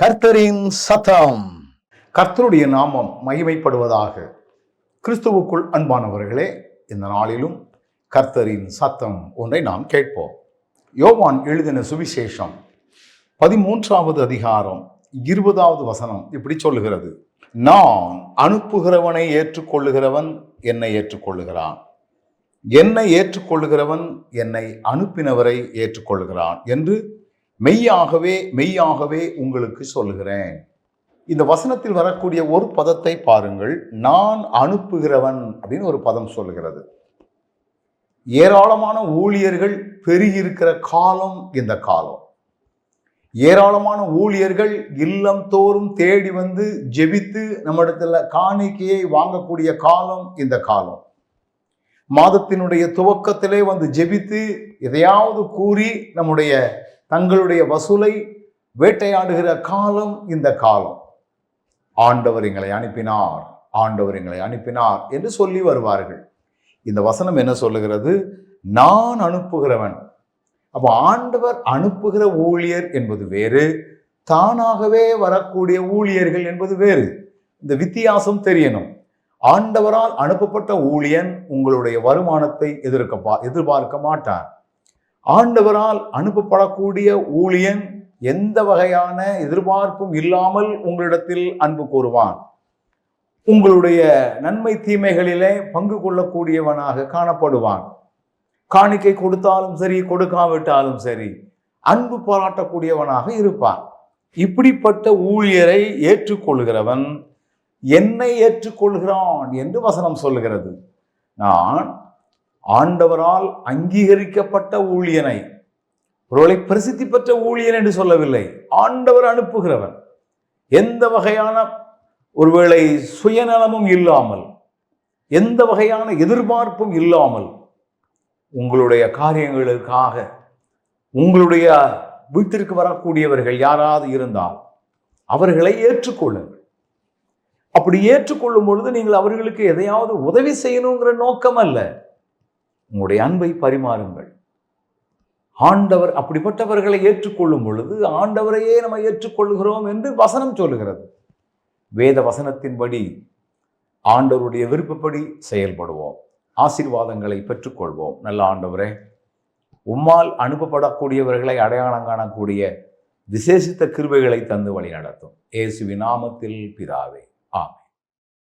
கர்த்தரின் சத்தம். கர்த்தருடைய நாமம் மகிமைப்படுவதாக கிறிஸ்துவுக்குள் அன்பானவர்களே இந்த நாளிலும் கர்த்தரின் சத்தம் ஒன்றை நாம் கேட்போம். யோவான் எழுதின சுவிசேஷம் பதிமூன்றாவது அதிகாரம் இருபதாவது வசனம் இப்படி சொல்லுகிறது. நான் அனுப்புகிறவனை ஏற்றுக்கொள்ளுகிறவன் என்னை ஏற்றுக்கொள்ளுகிறான். என்னை ஏற்றுக்கொள்ளுகிறவன் என்னை அனுப்பினவரை ஏற்றுக்கொள்கிறான் என்று மெய்யாகவே மெய்யாகவே உங்களுக்கு சொல்லுகிறேன். இந்த வசனத்தில் வரக்கூடிய ஒரு பதத்தை பாருங்கள். நான் அனுப்புகிறவன் அப்படின்னு ஒரு பதம் சொல்லுகிறது. ஏராளமான ஊழியர்கள் பெருகியிருக்கிற காலம் இந்த காலம். ஏராளமான ஊழியர்கள் இல்லம் தோறும் தேடி வந்து ஜெபித்து நம்மிடத்துல காணிக்கையை வாங்கக்கூடிய காலம் இந்த காலம். மாதத்தினுடைய துவக்கத்திலே வந்து ஜெபித்து எதையாவது கூறி நம்முடைய தங்களுடைய வசூலை வேட்டையாடுகிற காலம் இந்த காலம். ஆண்டவர் எங்களை அனுப்பினார் ஆண்டவர் எங்களை அனுப்பினார் என்று சொல்லி வருவார்கள். இந்த வசனம் என்ன சொல்லுகிறது? நான் அனுப்புகிறவன். அப்போ ஆண்டவர் அனுப்புகிற ஊழியர் என்பது வேறு தானாகவே வரக்கூடிய ஊழியர்கள் என்பது வேறு. இந்த வித்தியாசம் தெரியணும். ஆண்டவரால் அனுப்பப்பட்ட ஊழியன் உங்களுடைய வருமானத்தை எதிர்க்க எதிர்பார்க்க மாட்டார் ஆண்டவரால் அனுப்பப்படக்கூடிய ஊழியன் எந்த வகையான எதிர்பார்ப்பும் இல்லாமல் உங்களிடத்தில் அன்பு கூறுவான். உங்களுடைய நன்மை தீமைகளிலே பங்கு கொள்ளக்கூடியவனாக காணப்படுவான். காணிக்கை கொடுத்தாலும் சரி கொடுக்காவிட்டாலும் சரி அன்பு பாராட்டக்கூடியவனாக இருப்பான். இப்படிப்பட்ட ஊழியரை ஏற்றுக்கொள்கிறவன் என்னை ஏற்றுக்கொள்கிறான் என்று வசனம் சொல்லுகிறது. நான் ஆண்டவரால் அங்கீகரிக்கப்பட்ட ஊழியனை ஒருவரை பிரசித்தி பெற்ற ஊழியன் என்று சொல்லவில்லை ஆண்டவர் அனுப்புகிறவன். எந்த வகையான ஒருவேளை சுயநலமும் இல்லாமல் எந்த வகையான எதிர்பார்ப்பும் இல்லாமல் உங்களுடைய காரியங்களுக்காக உங்களுடைய வீட்டிற்கு வரக்கூடியவர்கள் யாராவது இருந்தால் அவர்களை ஏற்றுக்கொள்ளுங்கள். அப்படி ஏற்றுக்கொள்ளும் பொழுது நீங்கள் அவர்களுக்கு எதையாவது உதவி செய்யணுங்கிற நோக்கம் அல்ல. உங்களுடைய அன்பை பரிமாறுங்கள். ஆண்டவர் அப்படிப்பட்டவர்களை ஏற்றுக்கொள்ளும் பொழுது ஆண்டவரையே நம்ம ஏற்றுக்கொள்கிறோம் என்று வசனம் சொல்லுகிறது. வேத வசனத்தின்படி ஆண்டவருடைய விருப்பப்படி செயல்படுவோம். ஆசீர்வாதங்களை பெற்றுக்கொள்வோம். நல்ல ஆண்டவரே உம்மால் அனுப்பப்படக்கூடியவர்களை அடையாளம் காணக்கூடிய விசேஷித்த கிருபைகளை தந்து வழி நடத்தும் இயேசுவின் நாமத்தில் பிதாவே. ஆமே